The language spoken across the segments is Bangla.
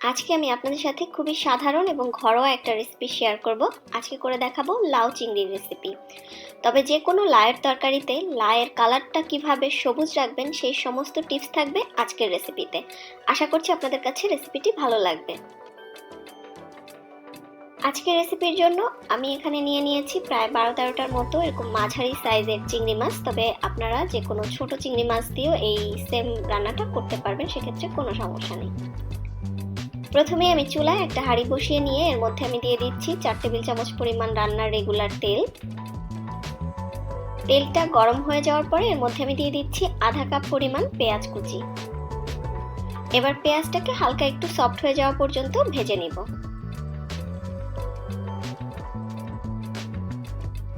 আজকে আমি আপনাদের সাথে খুবই সাধারণ এবং ঘরোয়া একটা রেসিপি শেয়ার করব। আজকে করে দেখাবো লাউ চিংড়ির রেসিপি তবে যে কোনো লায়ের তরকারিতে লায়ের কালারটা কীভাবে সবুজ রাখবেন, সেই সমস্ত টিপস থাকবে আজকের রেসিপিতে আশা করছি আপনাদের কাছে রেসিপিটি ভালো লাগবে। আজকের রেসিপির জন্য আমি এখানে নিয়ে নিয়েছি প্রায় বারো তেরোটার মতো এরকম মাঝারি সাইজের চিংড়ি মাছ। তবে আপনারা যে কোনো ছোট চিংড়ি মাছ দিয়েও এই সেম রান্নাটা করতে পারবেন, সেক্ষেত্রে কোনো সমস্যা নেই। প্রথমে আমি চুলায় একটা হাঁড়ি বসিয়ে নিয়ে এর মধ্যে আমি দিয়ে দিচ্ছি চার টেবিল চামচ পরিমাণ রান্নার রেগুলার তেল। তেলটা গরম হয়ে যাওয়ার পরে এর মধ্যে আমি দিয়ে দিচ্ছি আধা কাপ পরিমাণ পেঁয়াজ কুচি। এবার পেঁয়াজটাকে হালকা একটু সফট হয়ে যাওয়া পর্যন্ত ভেজে নিব।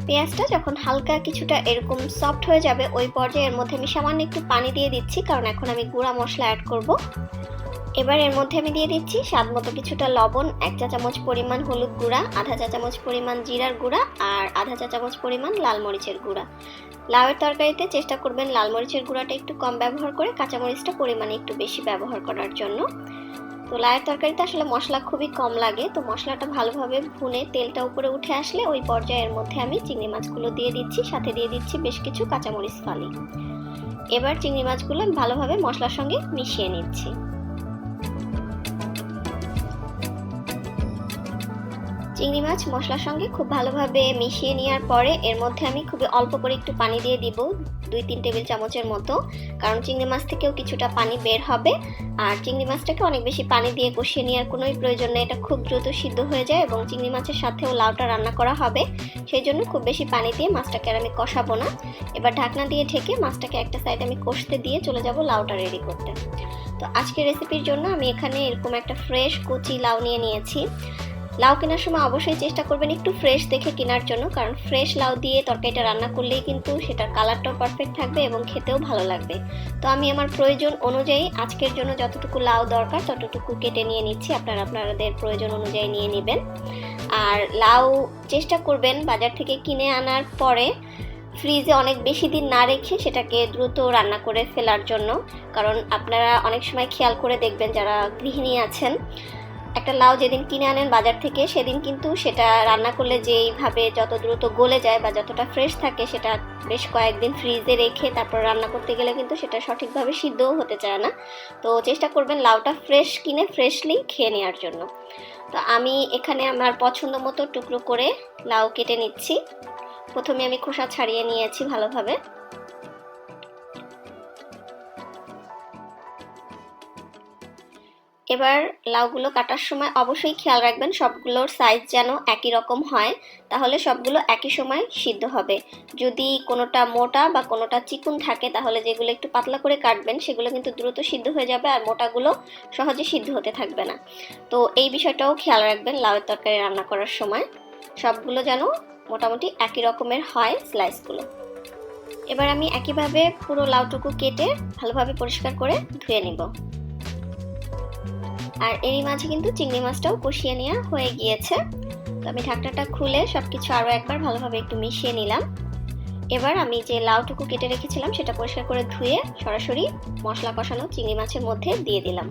পেঁয়াজটা যখন হালকা কিছুটা এরকম সফট হয়ে যাবে, ওই পর্যায়ে এর মধ্যে আমি সামান্য একটু পানি দিয়ে দিচ্ছি, কারণ এখন আমি গুঁড়া মশলা অ্যাড করব। এবার এর মধ্যে আমি দিয়ে দিচ্ছি স্বাদ মতো কিছুটা লবণ, এক চা চামচ পরিমাণ হলুদ গুঁড়া, আধা চা চামচ পরিমাণ জিরার গুঁড়া আর আধা চা চামচ পরিমাণ লাল মরিচের গুঁড়া। লাউয়ের তরকারিতে চেষ্টা করবেন লাল মরিচের গুঁড়াটা একটু কম ব্যবহার করে কাঁচামরিচটা পরিমাণে একটু বেশি ব্যবহার করার জন্য। তো লাউয়ের তরকারিতে আসলে মশলা খুবই কম লাগে, তো মশলাটা ভালোভাবে ভুনে তেলটা উপরে উঠে আসলে ওই পর্যায়ের মধ্যে আমি চিংড়ি মাছগুলো দিয়ে দিচ্ছি, সাথে দিয়ে দিচ্ছি বেশ কিছু কাঁচামরিচ ফালি। এবার চিংড়ি মাছগুলো ভালোভাবে মশলার সঙ্গে মিশিয়ে নিচ্ছি। চিংড়ি মাছ মশলার সঙ্গে খুব ভালোভাবে মিশিয়ে নেওয়ার পরে এর মধ্যে আমি খুবই অল্প করে একটু পানি দিয়ে দিব, দুই তিন টেবিল চামচের মতো। কারণ চিংড়ি মাছ থেকেও কিছুটা পানি বের হবে। আর চিংড়ি মাছটাকে অনেক বেশি পানি দিয়ে কষিয়ে নেওয়ার কোনোই প্রয়োজন নেই। এটা খুব দ্রুত সিদ্ধ হয়ে যায় এবং চিংড়ি মাছের সাথেও লাউটা রান্না করা হবে। সেই জন্য খুব বেশি পানি দিয়ে মাছটাকে আর আমি কষাবো না। এবার ঢাকনা দিয়ে ঢেকে মাছটাকে একটা সাইডে আমি কষতে দিয়ে চলে যাব লাউটা রেডি করতে। তো আজকের রেসিপির জন্য আমি এখানে এরকম একটা ফ্রেশ কচি লাউ নিয়ে নিয়েছি। লাউ কেনার সময় অবশ্যই চেষ্টা করবেন একটু ফ্রেশ দেখে কেনার জন্য, কারণ ফ্রেশ লাউ দিয়ে তরকারিটা রান্না করলেই কিন্তু সেটার কালারটাও পারফেক্ট থাকবে এবং খেতেও ভালো লাগবে। তো আমি আমার প্রয়োজন অনুযায়ী আজকের জন্য যতটুকু লাউ দরকার ততটুকু কেটে নিয়ে নিচ্ছি, আপনারা আপনাদের প্রয়োজন অনুযায়ী নিয়ে নেবেন। আর লাউ চেষ্টা করবেন বাজার থেকে কিনে আনার পরে ফ্রিজে অনেক বেশি দিন না রেখে সেটাকে দ্রুত রান্না করে ফেলার জন্য, কারণ আপনারা অনেক সময় খেয়াল করে দেখবেন যারা গৃহিণী আছেন একটা লাউ যেদিন কিনে আনেন বাজার থেকে, সেদিন কিন্তু সেটা রান্না করলে যেইভাবে যত দ্রুত গলে যায় বা যতটা ফ্রেশ থাকে, সেটা বেশ কয়েকদিন ফ্রিজে রেখে তারপর রান্না করতে গেলে কিন্তু সেটা সঠিকভাবে সিদ্ধও হতে চায় না। তো চেষ্টা করবেন লাউটা ফ্রেশ কিনে ফ্রেশলি খেয়ে নেওয়ার জন্য। তো আমি এখানে আমার পছন্দ মতো টুকরো করে লাউ কেটে নিচ্ছি। প্রথমে আমি খোসা ছাড়িয়ে নিয়েছি ভালোভাবে। এবার লাউগুলো কাটার সময় অবশ্যই খেয়াল রাখবেন, সবগুলোর সাইজ যেন একই রকম হয়, তাহলে সবগুলো একই সময় সিদ্ধ হবে। যদি কোনোটা মোটা বা কোনোটা চিকুন থাকে, তাহলে যেগুলো একটু পাতলা করে কাটবেন, সেগুলো কিন্তু দ্রুত সিদ্ধ হয়ে যাবে আর মোটাগুলো সহজে সিদ্ধ হতে থাকবে না। তো এই বিষয়টাও খেয়াল রাখবেন লাউয়ের তরকারি রান্না করার সময়। সবগুলো যেন মোটামুটি একই রকমের হয় স্লাইসগুলো এবার আমি একইভাবে পুরো লাউটুকু কেটে ভালোভাবে পরিষ্কার করে ধুয়ে নিব। আর এরই মাঝে কিন্তু চিংড়ি মাছটাও কষিয়ে নেওয়া হয়ে গিয়েছে। তো আমি ঢাকনাটা খুলে সব কিছু আরও একবার ভালোভাবে একটু মিশিয়ে নিলাম। এবার আমি যে লাউটুকু কেটে রেখেছিলাম, সেটা পরিষ্কার করে ধুয়ে সরাসরি মশলা কষানো চিংড়ি মাছের মধ্যে দিয়ে দিলাম।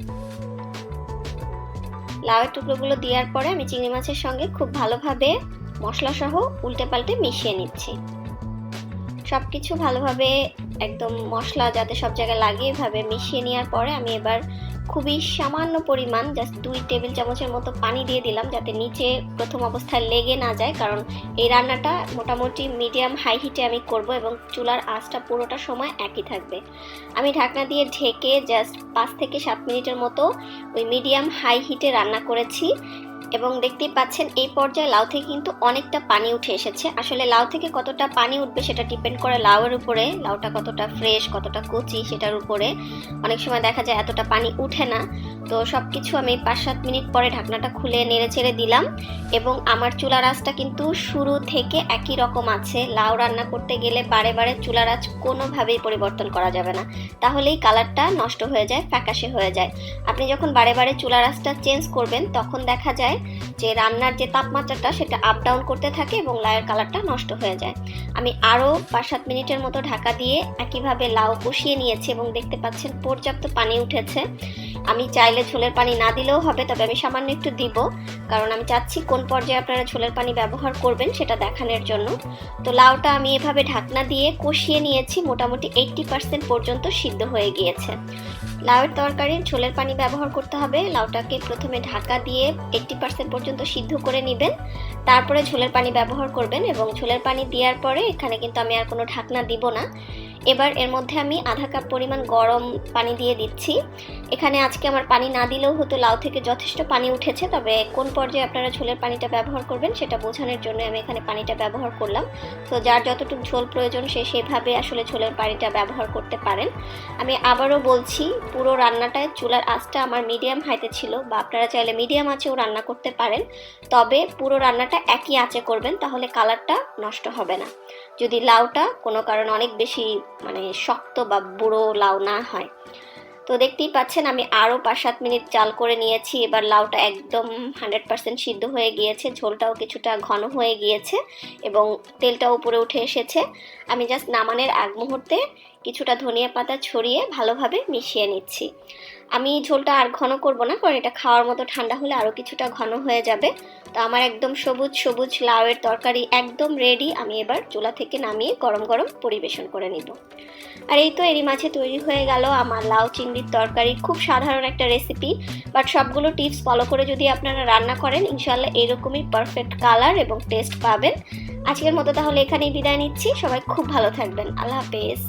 লাউয়ের টুকরোগুলো দেওয়ার পরে আমি চিংড়ি মাছের সঙ্গে খুব ভালোভাবে মশলা সহ উল্টে পাল্টে মিশিয়ে নিচ্ছি। সব কিছু ভালোভাবে একদম মশলা যাতে সব জায়গায় লাগে, এভাবে মিশিয়ে নেওয়ার পরে আমি এবার খুবই সামান্য পরিমাণ জাস্ট দুই টেবিল চামচের মতো পানি দিয়ে দিলাম যাতে নিচে প্রথম অবস্থায় লেগে না যায়। কারণ এই রান্নাটা মোটামুটি মিডিয়াম হাই হিটে আমি করব এবং চুলার আঁচটা পুরোটা সময় একই থাকবে। আমি ঢাকনা দিয়ে ঢেকে জাস্ট পাঁচ থেকে সাত মিনিটের মতো ওই মিডিয়াম হাই হিটে রান্না করেছি। এবং দেখতেই পাচ্ছেন এই পর্যায়ে লাউ থেকে কিন্তু অনেকটা পানি উঠে এসেছে। আসলে লাউ থেকে কতটা পানি উঠবে সেটা ডিপেন্ড করে লাউয়ের উপরে, লাউটা কতটা ফ্রেশ কতটা কচি সেটার উপরে। অনেক সময় দেখা যায় এতটা পানি উঠে না। তো সব কিছু আমি পাঁচ সাত মিনিট পরে ঢাকনাটা খুলে নেড়ে ছেড়ে দিলাম এবং আমার চুলার আঁচটা কিন্তু শুরু থেকে একই রকম আছে। লাউ রান্না করতে গেলে বারে বারে চুলার আঁচ কোনোভাবেই পরিবর্তন করা যাবে না। তাহলেই কালারটা নষ্ট হয়ে যায়, ফ্যাকাশে হয়ে যায়। আপনি যখন বারে বারে চুলার আঁচটা চেঞ্জ করবেন, তখন দেখা যায় যে রান্নার যে তাপমাত্রাটা সেটা আপ ডাউন করতে থাকে এবং লাউয়ের কালারটা নষ্ট হয়ে যায়। আমি আরও পাঁচ সাত মিনিটের মতো ঢাকা দিয়ে একইভাবে লাউ কষিয়ে নিয়েছি এবং দেখতে পাচ্ছেন পর্যাপ্ত পানি উঠেছে। আমি চাইলে ঝোলের পানি না দিলেও হবে, তবে আমি সামান্য একটু দিব, কারণ আমি চাচ্ছি কোন পর্যায়ে আপনারা ঝোলের পানি ব্যবহার করবেন সেটা দেখানোর জন্য। তো লাউটা আমি এভাবে ঢাকনা দিয়ে কষিয়ে নিয়েছি, মোটামুটি এইটটি পার্সেন্ট পর্যন্ত সিদ্ধ হয়ে গিয়েছে। লাউয়ের তরকারি ঝোলের পানি ব্যবহার করতে হবে। লাউটাকে প্রথমে ঢাকা দিয়ে এইটটি পার্সেন্ট পর্যন্ত সিদ্ধ করে নেবেন। তারপরে ঝোলের পানি ব্যবহার করবেন এবং ঝোলের পানি দেওয়ার পরে এখানে কিন্তু আমি আর কোনো ঢাকনা দিব না। এবার এর মধ্যে আমি আধা কাপ পরিমাণ গরম পানি দিয়ে দিচ্ছি। এখানে আজকে আমার পানি না দিলেও হতো লাউ থেকে যথেষ্ট পানি উঠেছে, তবে কোন পর্যায়ে আপনারা ঝোলের পানিটা ব্যবহার করবেন সেটা বোঝানোর জন্য আমি এখানে পানিটা ব্যবহার করলাম। তো যার যতটুকু ঝোল প্রয়োজন সে সেভাবে আসলে ঝোলের পানিটা ব্যবহার করতে পারেন। আমি আবারও বলছি, পুরো রান্নাটায় চুলার আঁচটা আমার মিডিয়াম হাইতে ছিল বা আপনারা চাইলে মিডিয়াম আঁচেও রান্না করতে পারেন। তবে পুরো রান্নাটা একই আঁচে করবেন, তাহলে কালারটা নষ্ট হবে না। যদি লাউটা কোনো কারণে অনেক বেশি মানে শক্ত বা বুড়ো লাউ না হয়। তো দেখতেই পাচ্ছেন আমি আরও পাঁচ সাত মিনিট চাল করে নিয়েছি। এবার লাউটা একদম হান্ড্রেড পারসেন্ট সিদ্ধ হয়ে গিয়েছে। ঝোলটাও কিছুটা ঘন হয়ে গিয়েছে এবং তেলটা উপরে উঠে এসেছে। আমি জাস্ট নামানের আগ মুহূর্তে কিছুটা ধনিয়া পাতা ছড়িয়ে ভালোভাবে মিশিয়ে নিচ্ছি। আমি ঝোলটা আর ঘন করব না, কারণ এটা খাওয়ার মতো ঠান্ডা হলে আরও কিছুটা ঘন হয়ে যাবে। তো আমার একদম সবুজ সবুজ লাউয়ের তরকারি একদম রেডি আমি এবার চুলা থেকে নামিয়ে গরম গরম পরিবেশন করে নিব। আর এই তো এরই মাঝে তৈরি হয়ে গেল আমার লাউ চিংড়ির তরকারি খুব সাধারণ একটা রেসিপি বাট সবগুলো টিপস ফলো করে যদি আপনারা রান্না করেন ইনশাল্লাহ এরকমই পারফেক্ট কালার এবং টেস্ট পাবেন। আজকের মতো তাহলে এখানেই বিদায় নিচ্ছি, সবাই খুব ভালো থাকবেন। আল্লাহ হাফেজ।